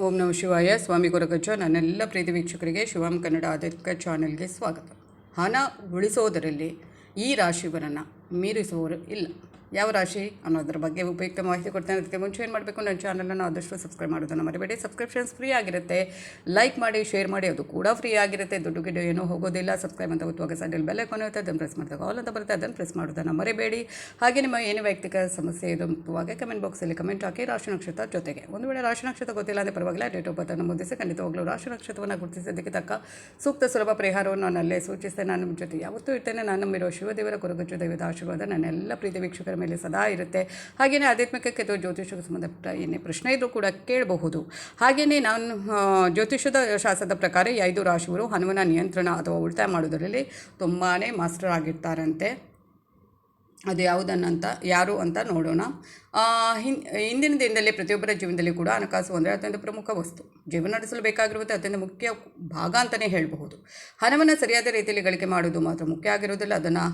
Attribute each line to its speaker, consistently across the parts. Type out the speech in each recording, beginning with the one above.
Speaker 1: ಓಂ ನಮ ಶಿವಾಯ. ಸ್ವಾಮಿ ಗುರುಗಜ್ಜ ನನ್ನೆಲ್ಲ ಪ್ರೀತಿ ವೀಕ್ಷಕರಿಗೆ ಶಿವಂ ಕನ್ನಡ ಆಧುನಿಕ ಚಾನೆಲ್ಗೆ ಸ್ವಾಗತ. ಹಣ ಉಳಿಸೋದರಲ್ಲಿ ಈ ರಾಶಿಯವರನ್ನು ಮೀರಿಸುವವರು ಇಲ್ಲ. ಯಾವ ರಾಶಿ ಅನ್ನೋದ್ರ ಬಗ್ಗೆ ಉಪಯುಕ್ತ ಮಾಹಿತಿ ಕೊಡ್ತೇನೆ. ಅದಕ್ಕೆ ಮುಂಚೆ ಏನು ಮಾಡಬೇಕು? ನನ್ನ ಚಾನಲನ್ನು ಆದಷ್ಟು ಸಬ್ಸ್ಕ್ರೈಬ್ ಮಾಡೋದನ್ನು ಮರಿಬೇಡಿ. ಸಬ್ಸ್ಕ್ರಿಪ್ಷನ್ಸ್ ಫ್ರೀ ಆಗಿರುತ್ತೆ. ಲೈಕ್ ಮಾಡಿ ಶೇರ್ ಮಾಡಿ, ಅದು ಕೂಡ ಫ್ರೀ ಆಗಿರುತ್ತೆ. ದುಡ್ಡು ಗಿಡ ಏನೂ ಹೋಗೋದಿಲ್ಲ. ಸಬ್ಸ್ಕ್ರೈಬ್ ಅಂತ ಗೊತ್ತುವಾಗ ಸೈಡಲ್ಲಿ ಬೆಲೆ ಕೊನೆಯುತ್ತೆ ಅದನ್ನು ಪ್ರೆಸ್ ಮಾಡಿದಾಗ ಆಲ್ ಅಂತ ಬರುತ್ತೆ. ಅದನ್ನು ಪ್ರೆಸ್ ಮಾಡೋದನ್ನು ಮರಿಬೇಡಿ. ಹಾಗೆ ನಿಮ್ಮ ಏನು ವೈಯಕ್ತಿಕ ಸಮಸ್ಯೆ ಇದು ಮುಖ್ಯವಾಗಿ ಕಮೆಂಟ್ ಬಾಕ್ಸಲ್ಲಿ ಕಮೆಂಟ್ ಹಾಕಿ. ರಾಶಿ ನಕ್ಷತ್ರ ಜೊತೆಗೆ. ಒಂದು ವೇಳೆ ರಾಶಿ ನಕ್ಷತ್ರ ಗೊತ್ತಿಲ್ಲ ಅಂದರೆ ಪರವಾಗಿಲ್ಲ. ಡೇಟ್ ಆಫ್ ಬರ್ತನ್ನು ಮುದ್ದಿಸಿ ಖಂಡಿತವಾಗ್ಲೂ ರಾಶಿ ನಕ್ಷತ್ರವನ್ನು ಗುರುತಿಸೋದಕ್ಕೆ ತಕ್ಕ ಸೂಕ್ತ ಸುಲಭ ಪರಿಹಾರವನ್ನು ನಾನು ಅಲ್ಲೇ ಸೂಚಿಸ್ತೇನೆ. ನಾನು ನಿಮ್ಮ ಜೊತೆ ಯಾವತ್ತೂ ಇರ್ತೇನೆ. ನಾನು ನಮ್ಮಿರೋ ಶಿವದೇವರ ಕುರುಗಜ್ಜು ದೈವದ ಆಶೀರ್ವಾದ ನನ್ನೆಲ್ಲ ಪ್ರೀತಿ ವೀಕ್ಷಕರ ಮೇಲೆ ಸದಾ ಇರುತ್ತೆ. ಹಾಗೆಯೇ ಆಧ್ಯಾತ್ಮಿಕಕ್ಕೆ ಅಥವಾ ಜ್ಯೋತಿಷಕ್ಕೆ ಸಂಬಂಧಪಟ್ಟ ಏನೇ ಪ್ರಶ್ನೆ ಇದ್ದರೂ ಕೂಡ ಕೇಳಬಹುದು. ಹಾಗೆಯೇ ನಾನು ಜ್ಯೋತಿಷದ ಶಾಸ್ತ್ರದ ಪ್ರಕಾರ ಈ ಐದು ರಾಶಿಗಳು ಹನುಮನ ನಿಯಂತ್ರಣ ಅಥವಾ ಉಳಿತಾಯ ಮಾಡೋದರಲ್ಲಿ ತುಂಬಾ ಮಾಸ್ಟರ್ ಆಗಿರ್ತಾರಂತೆ. ಅದು ಯಾವುದನ್ನಂತ, ಯಾರು ಅಂತ ನೋಡೋಣ. ಹಿಂದಿನ ದಿನದಲ್ಲಿ ಪ್ರತಿಯೊಬ್ಬರ ಜೀವನದಲ್ಲಿ ಕೂಡ ಹಣಕಾಸು ಅಂದರೆ ಅತ್ಯಂತ ಪ್ರಮುಖ ವಸ್ತು. ಜೀವನ ನಡೆಸಲು ಬೇಕಾಗಿರುವುದು ಅತ್ಯಂತ ಮುಖ್ಯ ಭಾಗ ಅಂತಲೇ ಹೇಳಬಹುದು. ಹಣವನ್ನು ಸರಿಯಾದ ರೀತಿಯಲ್ಲಿ ಗಳಿಕೆ ಮಾಡೋದು ಮಾತ್ರ ಮುಖ್ಯ ಆಗಿರುವುದಿಲ್ಲ. ಅದನ್ನು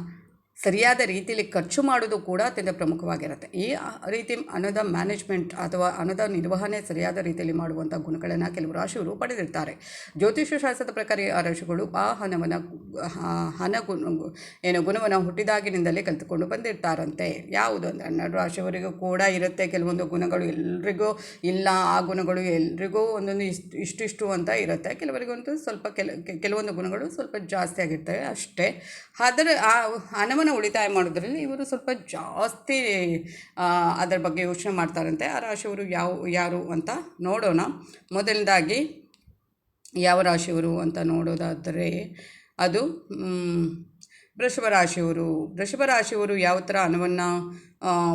Speaker 1: ಸರಿಯಾದ ರೀತಿಯಲ್ಲಿ ಖರ್ಚು ಮಾಡೋದು ಕೂಡ ಅತ್ಯಂತ ಪ್ರಮುಖವಾಗಿರುತ್ತೆ. ಈ ರೀತಿ ಹಣದ ಮ್ಯಾನೇಜ್ಮೆಂಟ್ ಅಥವಾ ಹಣದ ನಿರ್ವಹಣೆ ಸರಿಯಾದ ರೀತಿಯಲ್ಲಿ ಮಾಡುವಂಥ ಗುಣಗಳನ್ನು ಕೆಲವು ರಾಶಿಗಳು ಪಡೆದಿರ್ತಾರೆ. ಜ್ಯೋತಿಷ್ಯ ಶಾಸ್ತ್ರದ ಪ್ರಕಾರ ಆ ರಾಶಿಗಳು ಆ ಹಣವನ್ನು ಹಣ ಗುಣ, ಏನು ಗುಣವನ್ನು ಹುಟ್ಟಿದಾಗಿನಿಂದಲೇ ಕಲಿತುಕೊಂಡು ಬಂದಿರ್ತಾರಂತೆ. ಯಾವುದು ಅಂದರೆ ಹನ್ನೆರಡು ರಾಶಿಯವರಿಗೂ ಕೂಡ ಇರುತ್ತೆ. ಕೆಲವೊಂದು ಗುಣಗಳು ಎಲ್ರಿಗೂ ಇಲ್ಲ, ಆ ಗುಣಗಳು ಎಲ್ರಿಗೂ ಒಂದೊಂದು ಇಷ್ಟು, ಇಷ್ಟಿಷ್ಟು ಅಂತ ಇರುತ್ತೆ. ಕೆಲವರಿಗಂತೂ ಸ್ವಲ್ಪ ಕೆಲ ಕೆಲವೊಂದು ಗುಣಗಳು ಸ್ವಲ್ಪ ಜಾಸ್ತಿ ಆಗಿರ್ತವೆ ಅಷ್ಟೇ. ಆದರೆ ಆ ಹಣವನ್ನು ಉಳಿತಾಯ ಮಾಡೋದ್ರಲ್ಲಿ ಇವರು ಸ್ವಲ್ಪ ಜಾಸ್ತಿ ಅದರ ಬಗ್ಗೆ ಯೋಚನೆ ಮಾಡ್ತಾರಂತೆ. ಆ ರಾಶಿಯವರು ಯಾವ, ಯಾರು ಅಂತ ನೋಡೋಣ. ಮೊದಲನೇದಾಗಿ ಯಾವ ರಾಶಿಯವರು ಅಂತ ನೋಡೋದಾದರೆ ಅದು ವೃಷಭ ರಾಶಿಯವರು. ವೃಷಭ ರಾಶಿಯವರು ಯಾವ ಥರ ಹಣವನ್ನು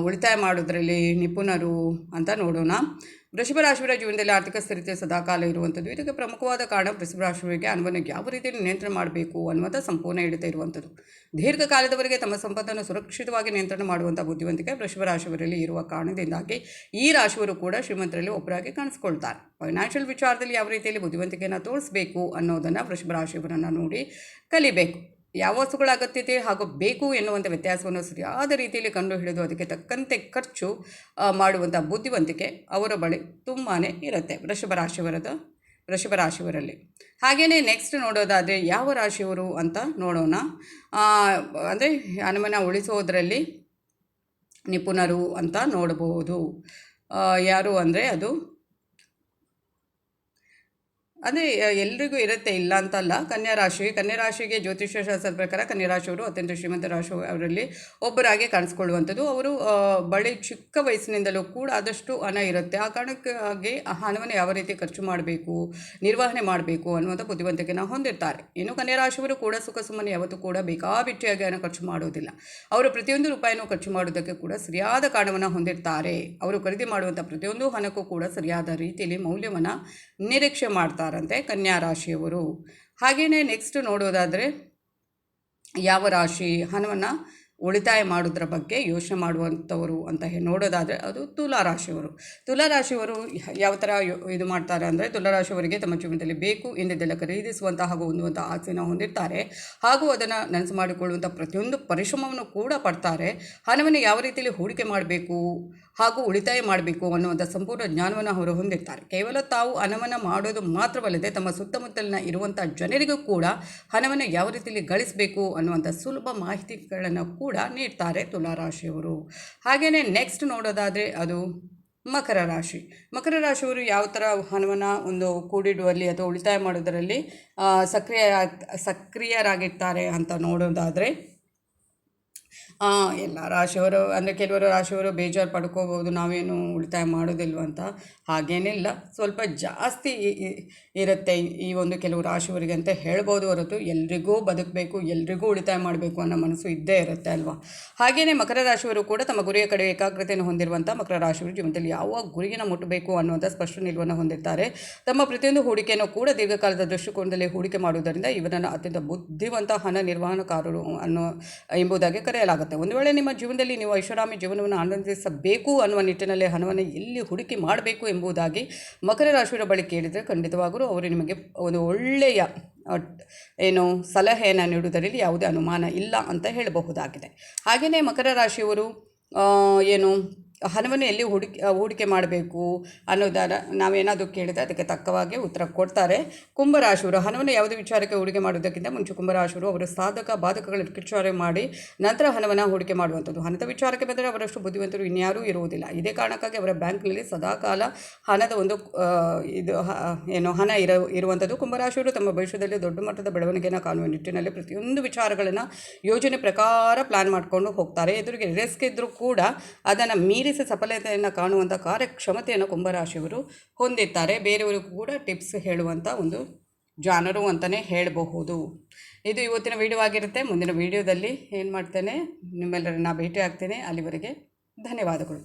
Speaker 1: ಉಳಿತಾಯ ಮಾಡೋದ್ರಲ್ಲಿ ನಿಪುಣರು ಅಂತ ನೋಡೋಣ. ವೃಷಭ ರಾಶಿಯವರ ಜೀವನದಲ್ಲಿ ಆರ್ಥಿಕ ಸ್ಥಿರತೆ ಸದಾಕಾಲ ಇರುವಂಥದ್ದು. ಇದಕ್ಕೆ ಪ್ರಮುಖವಾದ ಕಾರಣ ವೃಷಭ ರಾಶಿಯವರಿಗೆ ಹಣವನ್ನು ಯಾವ ರೀತಿಯಲ್ಲಿ ನಿಯಂತ್ರಣ ಮಾಡಬೇಕು ಅನ್ನುವಂಥ ಸಂಪೂರ್ಣ ಹಿಡಿತ ಇರುವಂಥದ್ದು. ದೀರ್ಘಕಾಲದವರೆಗೆ ತಮ್ಮ ಸಂಪತ್ತನ್ನು ಸುರಕ್ಷಿತವಾಗಿ ನಿಯಂತ್ರಣ ಮಾಡುವಂಥ ಬುದ್ಧಿವಂತಿಕೆ ವೃಷಭ ರಾಶಿಯವರಲ್ಲಿ ಇರುವ ಕಾರಣದಿಂದಾಗಿ ಈ ರಾಶಿಯವರು ಕೂಡ ಶ್ರೀಮಂತರಲ್ಲಿ ಒಬ್ಬರಾಗಿ ಕಾಣಿಸ್ಕೊಳ್ತಾರೆ. ಫೈನಾನ್ಷಿಯಲ್ ವಿಚಾರದಲ್ಲಿ ಯಾವ ರೀತಿಯಲ್ಲಿ ಬುದ್ಧಿವಂತಿಕೆಯನ್ನು ತೋರಿಸಬೇಕು ಅನ್ನೋದನ್ನು ವೃಷಭ ರಾಶಿಯವರನ್ನು ನೋಡಿ ಕಲಿಬೇಕು. ಯಾವ ವಸ್ತುಗಳ ಅಗತ್ಯತೆ ಹಾಗೂ ಬೇಕು ಎನ್ನುವಂಥ ವ್ಯತ್ಯಾಸವನ್ನು ಸರಿಯಾದ ರೀತಿಯಲ್ಲಿ ಕಂಡುಹಿಡಿದು ಅದಕ್ಕೆ ತಕ್ಕಂತೆ ಖರ್ಚು ಮಾಡುವಂಥ ಬುದ್ಧಿವಂತಿಕೆ ಅವರ ಬಳಿ ತುಂಬಾ ಇರುತ್ತೆ ವೃಷಭ ರಾಶಿಯವರದ, ವೃಷಭ ರಾಶಿಯವರಲ್ಲಿ. ಹಾಗೆಯೇ ನೆಕ್ಸ್ಟ್ ನೋಡೋದಾದರೆ ಯಾವ ರಾಶಿಯವರು ಅಂತ ನೋಡೋಣ. ಅಂದರೆ ಹನುಮನ ಉಳಿಸೋದರಲ್ಲಿ ನಿಪುಣರು ಅಂತ ನೋಡಬಹುದು. ಯಾರು ಅಂದರೆ ಅದು ಅಂದರೆ ಎಲ್ರಿಗೂ ಇರುತ್ತೆ, ಇಲ್ಲ ಅಂತಲ್ಲ. ಕನ್ಯಾ ರಾಶಿ ಕನ್ಯಾ ರಾಶಿಗೆ ಜ್ಯೋತಿಷ್ಯ ಶಾಸ್ತ್ರದ ಪ್ರಕಾರ ಕನ್ಯಾ ರಾಶಿಯವರು ಅತ್ಯಂತ ಶ್ರೀಮಂತ ರಾಶಿ ಅವರಲ್ಲಿ ಒಬ್ಬರಾಗಿ ಕಾಣಿಸ್ಕೊಳ್ಳುವಂಥದ್ದು. ಅವರು ಬಳಿ ಚಿಕ್ಕ ವಯಸ್ಸಿನಿಂದಲೂ ಕೂಡ ಆದಷ್ಟು ಹಣ ಇರುತ್ತೆ. ಆ ಕಾರಣಕ್ಕಾಗಿ ಆ ಹಣವನ್ನು ಯಾವ ರೀತಿ ಖರ್ಚು ಮಾಡಬೇಕು, ನಿರ್ವಹಣೆ ಮಾಡಬೇಕು ಅನ್ನುವಂಥ ಬುದ್ಧಿವಂತಿಕೆಯನ್ನು ಹೊಂದಿರ್ತಾರೆ. ಇನ್ನು ಕನ್ಯಾ ರಾಶಿಯವರು ಕೂಡ ಸುಖ ಸುಮ್ಮನೆ ಯಾವತ್ತೂ ಕೂಡ ಬೇಕಾಬಿಟ್ಟಿಯಾಗಿ ಹಣ ಖರ್ಚು ಮಾಡೋದಿಲ್ಲ. ಅವರು ಪ್ರತಿಯೊಂದು ರೂಪಾಯಿನೂ ಖರ್ಚು ಮಾಡೋದಕ್ಕೆ ಕೂಡ ಸರಿಯಾದ ಕಾರಣವನ್ನು ಹೊಂದಿರ್ತಾರೆ. ಅವರು ಖರೀದಿ ಮಾಡುವಂಥ ಪ್ರತಿಯೊಂದು ಹಣಕ್ಕೂ ಕೂಡ ಸರಿಯಾದ ರೀತಿಯಲ್ಲಿ ಮೌಲ್ಯವನ್ನು ನಿರೀಕ್ಷೆ ಮಾಡ್ತಾರಂತೆ ಕನ್ಯಾ ರಾಶಿಯವರು. ಹಾಗೆಯೇ ನೆಕ್ಸ್ಟ್ ನೋಡೋದಾದರೆ ಯಾವ ರಾಶಿ ಹಣವನ್ನು ಉಳಿತಾಯ ಮಾಡೋದ್ರ ಬಗ್ಗೆ ಯೋಚನೆ ಮಾಡುವಂಥವರು ಅಂತ ನೋಡೋದಾದರೆ ಅದು ತುಲಾ ರಾಶಿಯವರು. ತುಲಾ ರಾಶಿಯವರು ಯಾವ ಥರ ಇದು ಮಾಡ್ತಾರೆ ಅಂದರೆ ತುಲಾ ರಾಶಿಯವರಿಗೆ ತಮ್ಮ ಜೀವನದಲ್ಲಿ ಬೇಕು ಎಂದಿದ್ದೆಲ್ಲ ಖರೀದಿಸುವಂಥ ಹಾಗೂ ಹೊಂದುವಂಥ ಆಸೆಯನ್ನು ಹೊಂದಿರ್ತಾರೆ. ಹಾಗೂ ಅದನ್ನು ನನಸು ಮಾಡಿಕೊಳ್ಳುವಂಥ ಪ್ರತಿಯೊಂದು ಪರಿಶ್ರಮವನ್ನು ಕೂಡ ಪಡ್ತಾರೆ. ಹಣವನ್ನು ಯಾವ ರೀತಿಯಲ್ಲಿ ಹೂಡಿಕೆ ಮಾಡಬೇಕು? ಹಾಗೂ ಉಳಿತಾಯ ಮಾಡಬೇಕು ಅನ್ನುವಂಥ ಸಂಪೂರ್ಣ ಜ್ಞಾನವನ್ನು ಅವರು ಹೊಂದಿರ್ತಾರೆ. ಕೇವಲ ತಾವು ಹಣವನ್ನು ಮಾಡೋದು ಮಾತ್ರವಲ್ಲದೆ ತಮ್ಮ ಸುತ್ತಮುತ್ತಲಿನ ಇರುವಂಥ ಜನರಿಗೂ ಕೂಡ ಹಣವನ್ನು ಯಾವ ರೀತಿಯಲ್ಲಿ ಗಳಿಸಬೇಕು ಅನ್ನುವಂಥ ಸುಲಭ ಮಾಹಿತಿಗಳನ್ನು ಕೂಡ ನೀಡ್ತಾರೆ ತುಲಾರಾಶಿಯವರು. ಹಾಗೆಯೇ ನೆಕ್ಸ್ಟ್ ನೋಡೋದಾದರೆ ಅದು ಮಕರ ರಾಶಿ. ಮಕರ ರಾಶಿಯವರು ಯಾವ ಥರ ಹಣವನ್ನು ಒಂದು ಕೂಡಿಡುವಲ್ಲಿ ಅಥವಾ ಉಳಿತಾಯ ಮಾಡೋದರಲ್ಲಿ ಸಕ್ರಿಯ, ಸಕ್ರಿಯರಾಗಿರ್ತಾರೆ ಅಂತ ನೋಡೋದಾದರೆ ಎಲ್ಲ ರಾಶಿಯವರು, ಅಂದರೆ ಕೆಲವರು ರಾಶಿಯವರು ಬೇಜಾರು ಪಡ್ಕೋಬೋದು ನಾವೇನು ಉಳಿತಾಯ ಮಾಡೋದಿಲ್ವ ಅಂತ? ಹಾಗೇನಿಲ್ಲ ಸ್ವಲ್ಪ ಜಾಸ್ತಿ ಇರುತ್ತೆ ಈ ಒಂದು ಕೆಲವು ರಾಶಿಯವರಿಗೆ ಅಂತ ಹೇಳ್ಬೋದು ಹೊರತು ಎಲ್ರಿಗೂ ಬದುಕಬೇಕು, ಎಲ್ರಿಗೂ ಉಳಿತಾಯ ಮಾಡಬೇಕು ಅನ್ನೋ ಮನಸ್ಸು ಇದ್ದೇ ಇರುತ್ತೆ ಅಲ್ವಾ? ಹಾಗೆಯೇ ಮಕರ ರಾಶಿಯವರು ಕೂಡ ತಮ್ಮ ಗುರಿಯ ಕಡೆ ಏಕಾಗ್ರತೆಯನ್ನು ಹೊಂದಿರುವಂಥ ಮಕರ ರಾಶಿಯವರು ಜೀವನದಲ್ಲಿ ಯಾವ ಗುರಿಯನ್ನು ಮುಟ್ಟಬೇಕು ಅನ್ನುವಂಥ ಸ್ಪಷ್ಟ ನಿಲುವನ್ನು ಹೊಂದಿರ್ತಾರೆ. ತಮ್ಮ ಪ್ರತಿಯೊಂದು ಹೂಡಿಕೆಯನ್ನು ಕೂಡ ದೀರ್ಘಕಾಲದ ದೃಷ್ಟಿಕೋನದಲ್ಲಿ ಹೂಡಿಕೆ ಮಾಡುವುದರಿಂದ ಇವರನ್ನು ಅತ್ಯಂತ ಬುದ್ಧಿವಂತ ಹಣ ನಿರ್ವಹಣಕಾರರು ಅನ್ನೋ ಎಂಬುದಾಗಿ ಕರೆಯಲಾಗುತ್ತೆ ಒಂದು ವೇಳೆ ನಿಮ್ಮ ಜೀವನದಲ್ಲಿ ನೀವು ಐಷಾರಾಮಿ ಜೀವನವನ್ನು ಆನಂದಿಸಬೇಕು ಅನ್ನುವ ನಿಟ್ಟಿನಲ್ಲಿ ಹಣವನ್ನು ಎಲ್ಲಿ ಹೂಡಿಕೆ ಮಾಡಬೇಕು ಎಂಬುದಾಗಿ ಮಕರ ರಾಶಿಯವರ ಬಳಿ ಕೇಳಿದರೆ ಖಂಡಿತವಾಗಲೂ ಅವರು ನಿಮಗೆ ಒಂದು ಒಳ್ಳೆಯ ಏನು ಸಲಹೆಯನ್ನು ನೀಡುವುದರಲ್ಲಿ ಯಾವುದೇ ಅನುಮಾನ ಇಲ್ಲ ಅಂತ ಹೇಳಬಹುದಾಗಿದೆ. ಹಾಗೆಯೇ ಮಕರ ರಾಶಿಯವರು ಏನು ಹಣವನ್ನು ಎಲ್ಲಿ ಹೂಡಿಕೆ ಹೂಡಿಕೆ ಮಾಡಬೇಕು ಅನ್ನೋದನ್ನು ನಾವೇನಾದರೂ ಕೇಳಿದರೆ ಅದಕ್ಕೆ ತಕ್ಕವಾಗಿ ಉತ್ತರ ಕೊಡ್ತಾರೆ. ಕುಂಭರಾಶಿಯವರು ಹಣವನ್ನು ಯಾವುದೇ ವಿಚಾರಕ್ಕೆ ಹೂಡಿಕೆ ಮಾಡುವುದಕ್ಕಿಂತ ಮುಂಚೆ ಕುಂಭರಾಶಿಯವರು ಅವರು ಸಾಧಕ ಬಾಧಕಗಳ ವಿಚಾರ ಮಾಡಿ ನಂತರ ಹಣವನ್ನು ಹೂಡಿಕೆ ಮಾಡುವಂಥದ್ದು. ಹಣದ ವಿಚಾರಕ್ಕೆ ಬಂದರೆ ಅವರಷ್ಟು ಬುದ್ಧಿವಂತರು ಇನ್ಯಾರೂ ಇರುವುದಿಲ್ಲ. ಇದೇ ಕಾರಣಕ್ಕಾಗಿ ಅವರ ಬ್ಯಾಂಕ್ನಲ್ಲಿ ಸದಾಕಾಲ ಹಣದ ಒಂದು ಇದು ಏನು, ಹಣ ಇರ, ಇರುವಂಥದ್ದು ಕುಂಭರಾಶಿಯವರು ತಮ್ಮ ಭವಿಷ್ಯದಲ್ಲಿ ದೊಡ್ಡ ಮಟ್ಟದ ಬೆಳವಣಿಗೆಯನ್ನು ಕಾಣುವ ನಿಟ್ಟಿನಲ್ಲಿ ಪ್ರತಿಯೊಂದು ವಿಚಾರಗಳನ್ನು ಯೋಜನೆ ಪ್ರಕಾರ ಪ್ಲಾನ್ ಮಾಡಿಕೊಂಡು ಹೋಗ್ತಾರೆ. ಎದುರಿಗೆ ರಿಸ್ಕ್ ಇದ್ದರೂ ಕೂಡ ಅದನ್ನು ಮೀರಿಸಿ ಸಫಲತೆಯನ್ನು ಕಾಣುವಂಥ ಕಾರ್ಯಕ್ಷಮತೆಯನ್ನು ಕುಂಭರಾಶಿಯವರು ಹೊಂದಿದ್ದಾರೆ ಬೇರೆಯವರಿಗೂ ಕೂಡ ಟಿಪ್ಸ್ ಹೇಳುವಂಥ ಒಂದು ಜಾನರು ಅಂತಲೇ ಹೇಳಬಹುದು. ಇದು ಇವತ್ತಿನ ವಿಡಿಯೋ ಆಗಿರುತ್ತೆ. ಮುಂದಿನ ವಿಡಿಯೋದಲ್ಲಿ ಏನು ಮಾಡ್ತೇನೆ ನಿಮ್ಮೆಲ್ಲರನ್ನ ಭೇಟಿ ಆಗ್ತೇನೆ ಅಲ್ಲಿವರೆಗೆ ಧನ್ಯವಾದಗಳು.